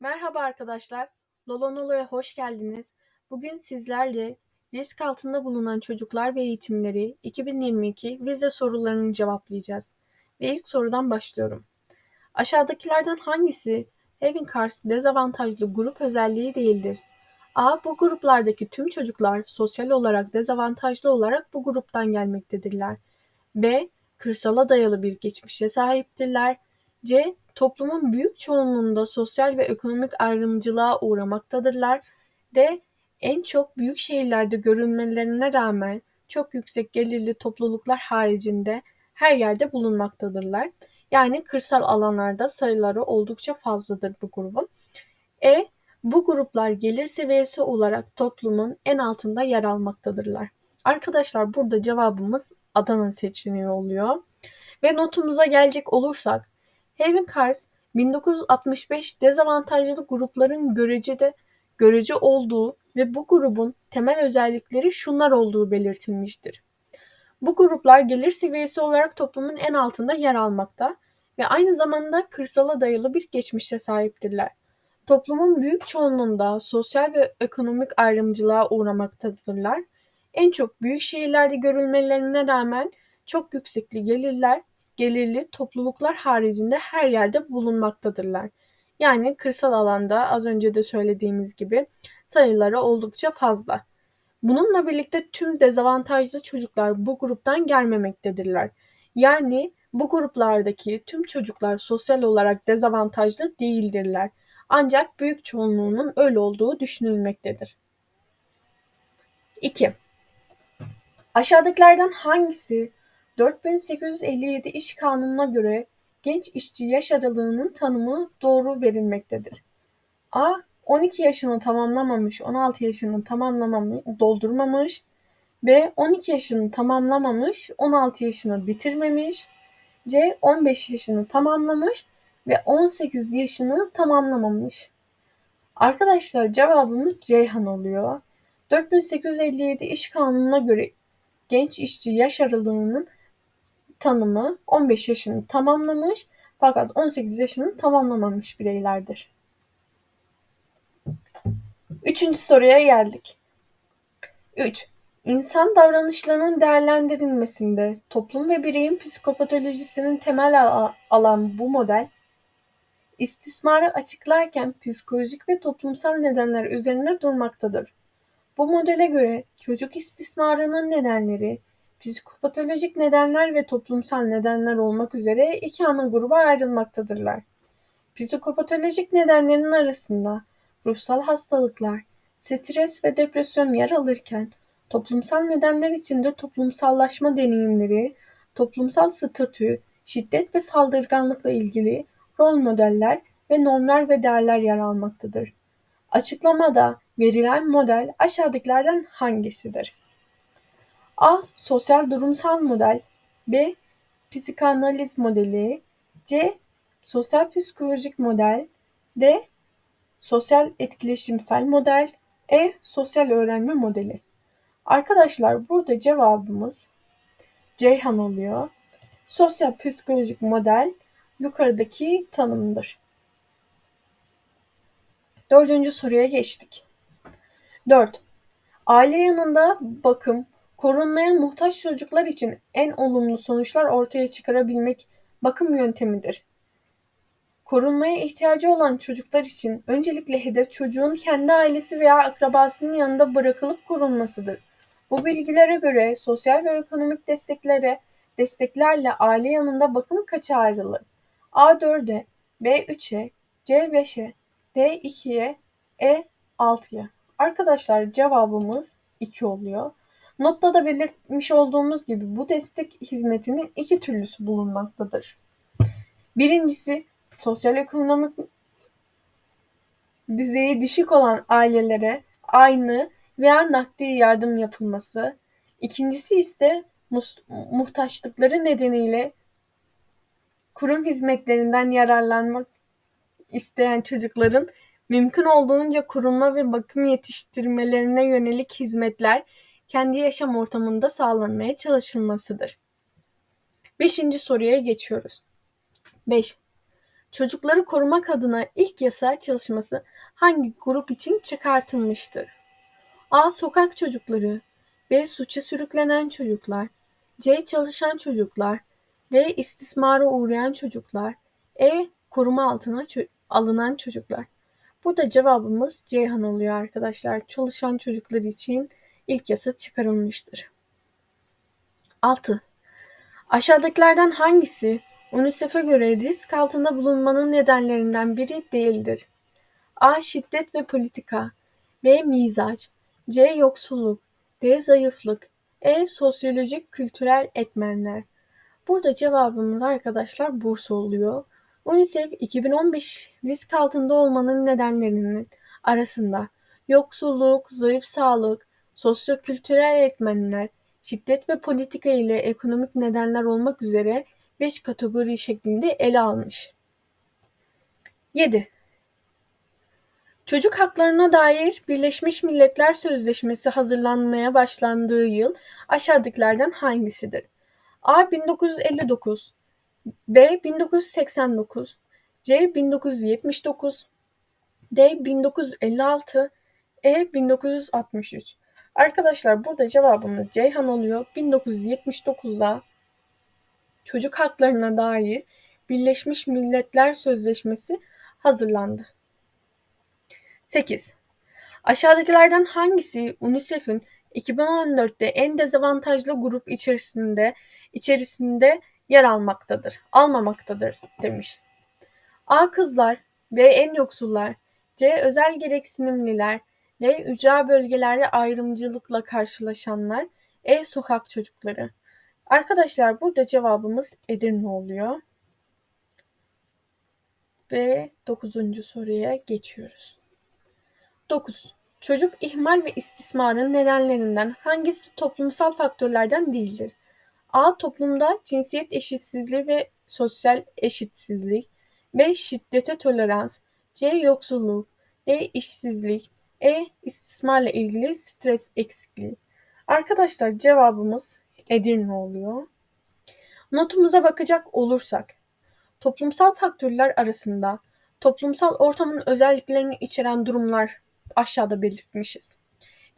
Merhaba arkadaşlar, Lolonolo'ya hoş geldiniz. Bugün sizlerle risk altında bulunan çocuklar ve eğitimleri 2022 vize sorularını cevaplayacağız. Ve ilk sorudan başlıyorum. Aşağıdakilerden hangisi Having Cars dezavantajlı grup özelliği değildir? A. Bu gruplardaki tüm çocuklar sosyal olarak dezavantajlı olarak bu gruptan gelmektedirler. B. Kırsala dayalı bir geçmişe sahiptirler. C. Toplumun büyük çoğunluğunda sosyal ve ekonomik ayrımcılığa uğramaktadırlar. D. En çok büyük şehirlerde görülmelerine rağmen çok yüksek gelirli topluluklar haricinde her yerde bulunmaktadırlar. Yani kırsal alanlarda sayıları oldukça fazladır bu grubun. E. Bu gruplar gelir seviyesi olarak toplumun en altında yer almaktadırlar. Arkadaşlar burada cevabımız Adana seçeneği oluyor. Ve notumuza gelecek olursak Having Cars 1965 dezavantajlı grupların görecede görece olduğu ve bu grubun temel özellikleri şunlar olduğu belirtilmiştir. Bu gruplar gelir seviyesi olarak toplumun en altında yer almakta ve aynı zamanda kırsala dayalı bir geçmişe sahiptirler. Toplumun büyük çoğunluğunda sosyal ve ekonomik ayrımcılığa uğramaktadırlar. En çok büyük şehirlerde görülmelerine rağmen çok yüksekli gelirler, gelirli topluluklar haricinde her yerde bulunmaktadırlar. Yani kırsal alanda az önce de söylediğimiz gibi sayıları oldukça fazla. Bununla birlikte tüm dezavantajlı çocuklar bu gruptan gelmemektedirler. Yani bu gruplardaki tüm çocuklar sosyal olarak dezavantajlı değildirler. Ancak büyük çoğunluğunun öyle olduğu düşünülmektedir. 2. Aşağıdakilerden hangisi 4857 İş Kanunu'na göre genç işçi yaş aralığının tanımı doğru verilmektedir? A. 12 yaşını tamamlamamış, 16 yaşını tamamlamamış, doldurmamış. B. 12 yaşını tamamlamamış, 16 yaşını bitirmemiş. C. 15 yaşını tamamlamış ve 18 yaşını tamamlamamış. Arkadaşlar cevabımız Ceyhan oluyor. 4857 İş Kanunu'na göre genç işçi yaş aralığının tanımı 15 yaşını tamamlamış fakat 18 yaşını tamamlamamış bireylerdir. Üçüncü soruya geldik. 3. İnsan davranışlarının değerlendirilmesinde toplum ve bireyin psikopatolojisinin temel alan bu model, istismarı açıklarken psikolojik ve toplumsal nedenler üzerine durmaktadır. Bu modele göre çocuk istismarının nedenleri, psikopatolojik nedenler ve toplumsal nedenler olmak üzere iki ana gruba ayrılmaktadırlar. Psikopatolojik nedenlerin arasında ruhsal hastalıklar, stres ve depresyon yer alırken toplumsal nedenler içinde toplumsallaşma deneyimleri, toplumsal statü, şiddet ve saldırganlıkla ilgili rol modeller ve normlar ve değerler yer almaktadır. Açıklamada verilen model aşağıdakilerden hangisidir? A. Sosyal durumsal model B. Psikanaliz modeli C. Sosyal psikolojik model D. Sosyal etkileşimsel model E. Sosyal öğrenme modeli Arkadaşlar burada cevabımız Ceyhan oluyor. Sosyal psikolojik model yukarıdaki tanımdır. Dördüncü soruya geçtik. 4. Aile yanında bakım, korunmaya muhtaç çocuklar için en olumlu sonuçlar ortaya çıkarabilmek bakım yöntemidir. Korunmaya ihtiyacı olan çocuklar için öncelikle hedef çocuğun kendi ailesi veya akrabasının yanında bırakılıp korunmasıdır. Bu bilgilere göre sosyal ve ekonomik desteklere desteklerle aile yanında bakım kaça ayrılır? A4'e, B3'e, C5'e, D2'ye, E6'ya. Arkadaşlar cevabımız 2 oluyor. Notta da belirtmiş olduğumuz gibi bu destek hizmetinin iki türlüsü bulunmaktadır. Birincisi sosyal ekonomik düzeyi düşük olan ailelere aynı veya nakdi yardım yapılması. İkincisi ise muhtaçlıkları nedeniyle kurum hizmetlerinden yararlanmak isteyen çocukların mümkün olduğunca korunma ve bakım yetiştirmelerine yönelik hizmetler kendi yaşam ortamında sağlanmaya çalışılmasıdır. Beşinci soruya geçiyoruz. 5. Çocukları korumak adına ilk yasa çalışması hangi grup için çıkartılmıştır? A. Sokak çocukları B. Suça sürüklenen çocuklar C. Çalışan çocuklar D. istismara uğrayan çocuklar E. Koruma altına ço- alınan çocuklar. Burada cevabımız Ceyhan oluyor arkadaşlar. Çalışan çocuklar için ilk yasa çıkarılmıştır. 6. Aşağıdakilerden hangisi UNICEF'e göre risk altında bulunmanın nedenlerinden biri değildir? A. Şiddet ve politika B. Mizaç C. Yoksulluk D. Zayıflık E. Sosyolojik kültürel etmenler Burada cevabımız arkadaşlar Bursa oluyor. UNICEF 2015 risk altında olmanın nedenlerinin arasında yoksulluk, zayıf sağlık, sosyokültürel etmenler, şiddet ve politika ile ekonomik nedenler olmak üzere 5 kategori şeklinde ele almış. 7. Çocuk haklarına dair Birleşmiş Milletler Sözleşmesi hazırlanmaya başlandığı yıl aşağıdakilerden hangisidir? A 1959 B 1989 C 1979 D 1956 E 1963 Arkadaşlar burada cevabımız Ceyhan oluyor. 1979'da çocuk haklarına dair Birleşmiş Milletler Sözleşmesi hazırlandı. 8. Aşağıdakilerden hangisi UNICEF'in 2014'te en dezavantajlı grup içerisinde içerisinde yer almaktadır, almamaktadır demiş. A. Kızlar B. En yoksullar C. Özel gereksinimliler D. Ücra bölgelerde ayrımcılıkla karşılaşanlar E. Sokak çocukları Arkadaşlar burada cevabımız Edirne oluyor. Ve dokuzuncu soruya geçiyoruz. 9. Çocuk ihmal ve istismarın nedenlerinden hangisi toplumsal faktörlerden değildir? A. Toplumda cinsiyet eşitsizliği ve sosyal eşitsizlik. B. Şiddete tolerans. C. Yoksulluk. D. işsizlik. E. İstismarla ilgili stres eksikliği. Arkadaşlar cevabımız Edirne oluyor. Notumuza bakacak olursak, toplumsal faktörler arasında toplumsal ortamın özelliklerini içeren durumlar aşağıda belirtmişiz.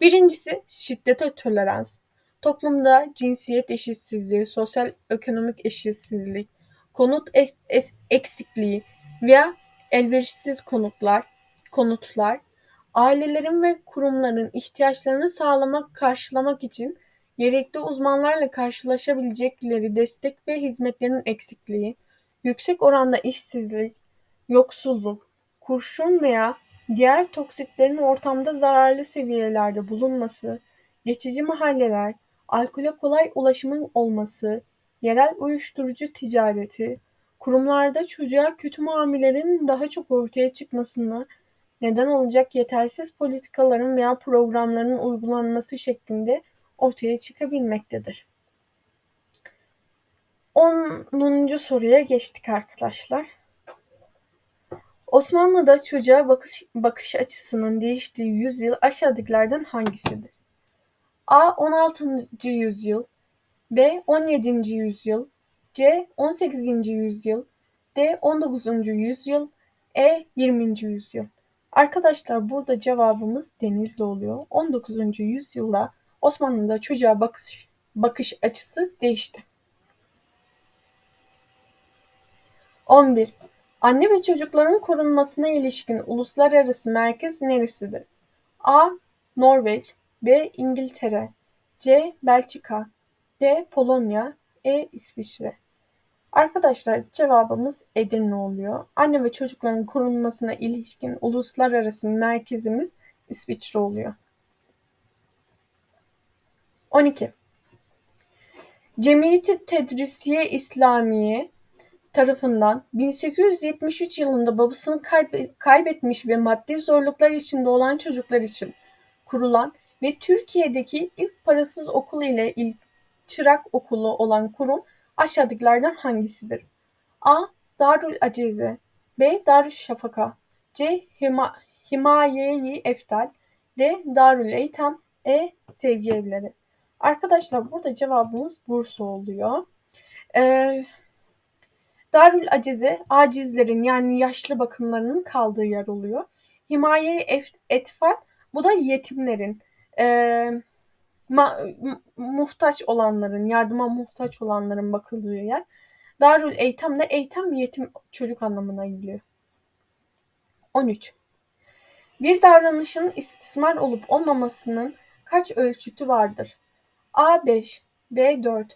Birincisi şiddete tolerans. Toplumda cinsiyet eşitsizliği, sosyal ekonomik eşitsizlik, konut eksikliği veya elverişsiz konutlar, konutlar, ailelerin ve kurumların ihtiyaçlarını sağlamak, karşılamak için gerekli uzmanlarla karşılaşabilecekleri destek ve hizmetlerin eksikliği, yüksek oranda işsizlik, yoksulluk, kurşun veya diğer toksiklerin ortamda zararlı seviyelerde bulunması, geçici mahalleler, alkole kolay ulaşımın olması, yerel uyuşturucu ticareti, kurumlarda çocuğa kötü muamelelerin daha çok ortaya çıkmasına neden olacak yetersiz politikaların veya programların uygulanması şeklinde ortaya çıkabilmektedir. 10. soruya geçtik arkadaşlar. Osmanlı'da çocuğa bakış, bakış açısının değiştiği yüzyıl aşağıdakilerden hangisidir? A. 16. yüzyıl B. 17. yüzyıl C. 18. yüzyıl D. 19. yüzyıl E. 20. yüzyıl Arkadaşlar burada cevabımız Denizli oluyor. 19. yüzyılda Osmanlı'da çocuğa bakış, bakış açısı değişti. 11. Anne ve çocukların korunmasına ilişkin uluslararası merkez neresidir? A. Norveç B. İngiltere C. Belçika D. Polonya E. İsviçre Arkadaşlar cevabımız Edirne oluyor. Anne ve çocukların korunmasına ilişkin uluslararası merkezimiz İsviçre oluyor. 12. Cemiyeti Tedrisiye İslamiye tarafından 1873 yılında babasını kaybetmiş ve maddi zorluklar içinde olan çocuklar için kurulan ve Türkiye'deki ilk parasız okul ile ilk çırak okulu olan kurum aşağıdakilerden hangisidir? A. Darül Acize B. Darül Şafaka C. Hima, Himaye-i Eftal D. Darül Eytem E. Sevgi Evleri Arkadaşlar burada cevabımız Bursa oluyor. Ee, Darül Acize, acizlerin yani yaşlı bakımlarının kaldığı yer oluyor. Himaye Etfal, bu da yetimlerin, e, ma, muhtaç olanların, yardıma muhtaç olanların bakıldığı yer. Darül Eytam da Eytam yetim çocuk anlamına geliyor. 13. Bir davranışın istismar olup olmamasının kaç ölçütü vardır? A5, B4,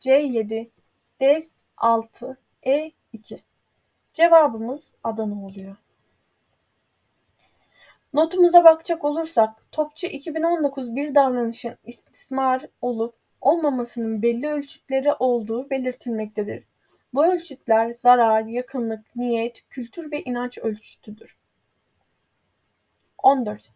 C7, D6, E2. Cevabımız Adana oluyor. Notumuza bakacak olursak, Topçu 2019 bir davranışın istismar olup olmamasının belli ölçütleri olduğu belirtilmektedir. Bu ölçütler zarar, yakınlık, niyet, kültür ve inanç ölçütüdür. 14.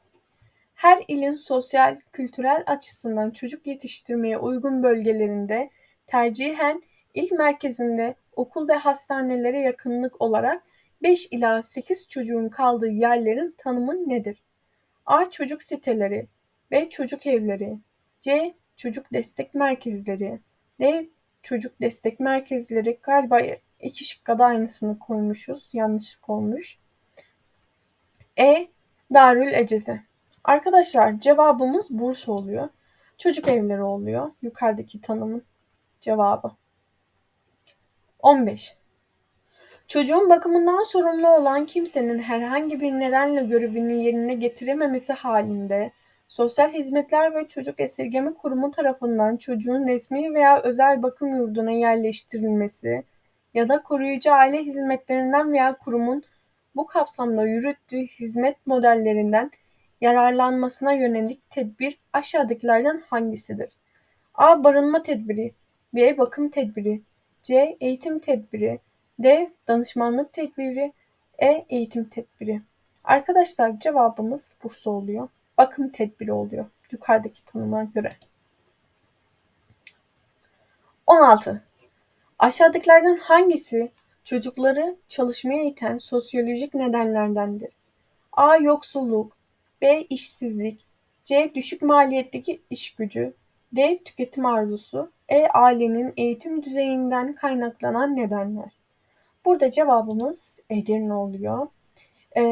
Her ilin sosyal, kültürel açısından çocuk yetiştirmeye uygun bölgelerinde tercihen il merkezinde okul ve hastanelere yakınlık olarak 5 ila 8 çocuğun kaldığı yerlerin tanımı nedir? A. Çocuk siteleri B. Çocuk evleri C. Çocuk destek merkezleri D. Çocuk destek merkezleri galiba iki şıkka da aynısını koymuşuz. Yanlışlık olmuş. E. Darül Eceze. Arkadaşlar cevabımız Bursa oluyor. Çocuk evleri oluyor. Yukarıdaki tanımın cevabı. 15. Çocuğun bakımından sorumlu olan kimsenin herhangi bir nedenle görevini yerine getirememesi halinde Sosyal Hizmetler ve Çocuk Esirgeme Kurumu tarafından çocuğun resmi veya özel bakım yurduna yerleştirilmesi ya da koruyucu aile hizmetlerinden veya kurumun bu kapsamda yürüttüğü hizmet modellerinden yararlanmasına yönelik tedbir aşağıdakilerden hangisidir? A. Barınma tedbiri B. Bakım tedbiri C. Eğitim tedbiri D. Danışmanlık tedbiri E. Eğitim tedbiri Arkadaşlar cevabımız Bursa oluyor. Bakım tedbiri oluyor. Yukarıdaki tanıma göre. 16. Aşağıdakilerden hangisi çocukları çalışmaya iten sosyolojik nedenlerdendir? A. Yoksulluk B. işsizlik C. Düşük maliyetteki iş gücü D. Tüketim arzusu E. Ailenin eğitim düzeyinden kaynaklanan nedenler. Burada cevabımız Edirne oluyor. Ee,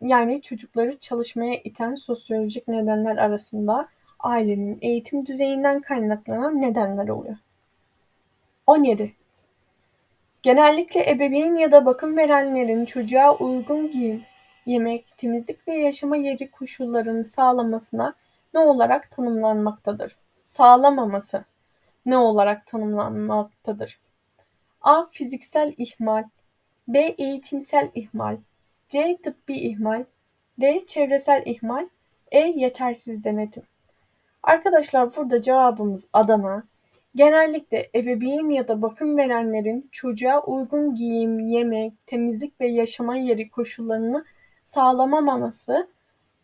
yani çocukları çalışmaya iten sosyolojik nedenler arasında ailenin eğitim düzeyinden kaynaklanan nedenler oluyor. 17. Genellikle ebeveyn ya da bakım verenlerin çocuğa uygun giyim, yemek, temizlik ve yaşama yeri koşullarını sağlamasına ne olarak tanımlanmaktadır? Sağlamaması ne olarak tanımlanmaktadır? A. Fiziksel ihmal B. Eğitimsel ihmal C. Tıbbi ihmal D. Çevresel ihmal E. Yetersiz denetim Arkadaşlar burada cevabımız Adana. Genellikle ebeveyn ya da bakım verenlerin çocuğa uygun giyim, yemek, temizlik ve yaşama yeri koşullarını sağlamaması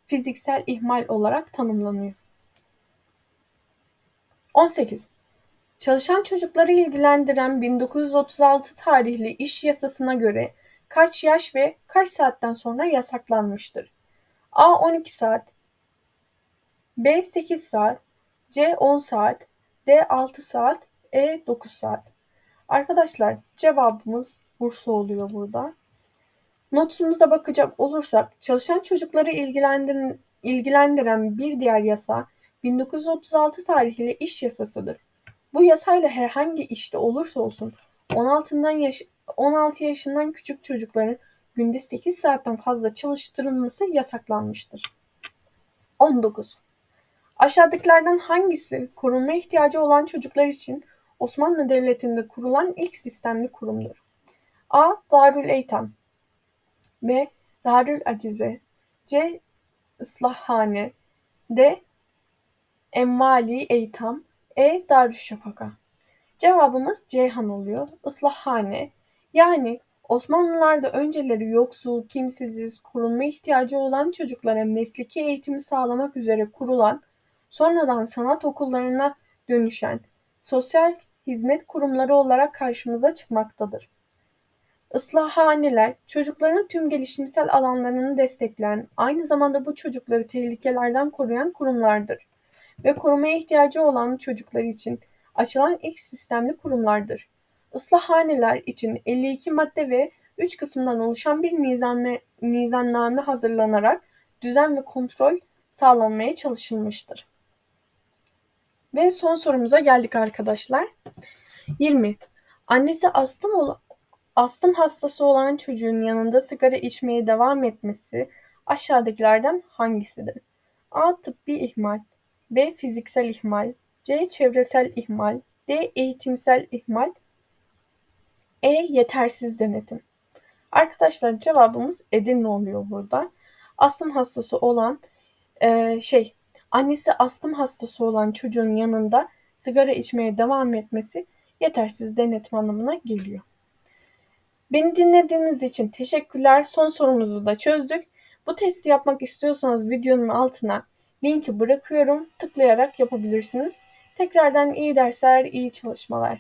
fiziksel ihmal olarak tanımlanıyor. 18. Çalışan çocukları ilgilendiren 1936 tarihli iş yasasına göre kaç yaş ve kaç saatten sonra yasaklanmıştır? A 12 saat, B 8 saat, C 10 saat, D 6 saat, E 9 saat. Arkadaşlar cevabımız Bursa oluyor burada. Notumuza bakacak olursak çalışan çocukları ilgilendiren, ilgilendiren bir diğer yasa 1936 tarihli iş yasasıdır. Bu yasayla herhangi işte olursa olsun 16'dan yaş 16 yaşından küçük çocukların günde 8 saatten fazla çalıştırılması yasaklanmıştır. 19. Aşağıdakilerden hangisi korunma ihtiyacı olan çocuklar için Osmanlı Devleti'nde kurulan ilk sistemli kurumdur? A. Darül Eytam B. Darül Acize C. Islahhane D. Emmali Eytam E. Darüşşafaka Cevabımız Ceyhan oluyor. Islahhane yani Osmanlılar'da önceleri yoksul, kimsesiz, korunma ihtiyacı olan çocuklara mesleki eğitimi sağlamak üzere kurulan, sonradan sanat okullarına dönüşen sosyal hizmet kurumları olarak karşımıza çıkmaktadır. Islahhaneler, çocukların tüm gelişimsel alanlarını destekleyen, aynı zamanda bu çocukları tehlikelerden koruyan kurumlardır ve korumaya ihtiyacı olan çocuklar için açılan ilk sistemli kurumlardır. Islahaneler için 52 madde ve 3 kısımdan oluşan bir nizame, nizamname hazırlanarak düzen ve kontrol sağlanmaya çalışılmıştır. Ve son sorumuza geldik arkadaşlar. 20. Annesi astım, astım hastası olan çocuğun yanında sigara içmeye devam etmesi aşağıdakilerden hangisidir? A. Tıbbi ihmal B. Fiziksel ihmal C. Çevresel ihmal D. Eğitimsel ihmal E. Yetersiz denetim. Arkadaşlar cevabımız Edirne oluyor burada. Astım hastası olan e, şey annesi astım hastası olan çocuğun yanında sigara içmeye devam etmesi yetersiz denetim anlamına geliyor. Beni dinlediğiniz için teşekkürler. Son sorumuzu da çözdük. Bu testi yapmak istiyorsanız videonun altına linki bırakıyorum. Tıklayarak yapabilirsiniz. Tekrardan iyi dersler, iyi çalışmalar.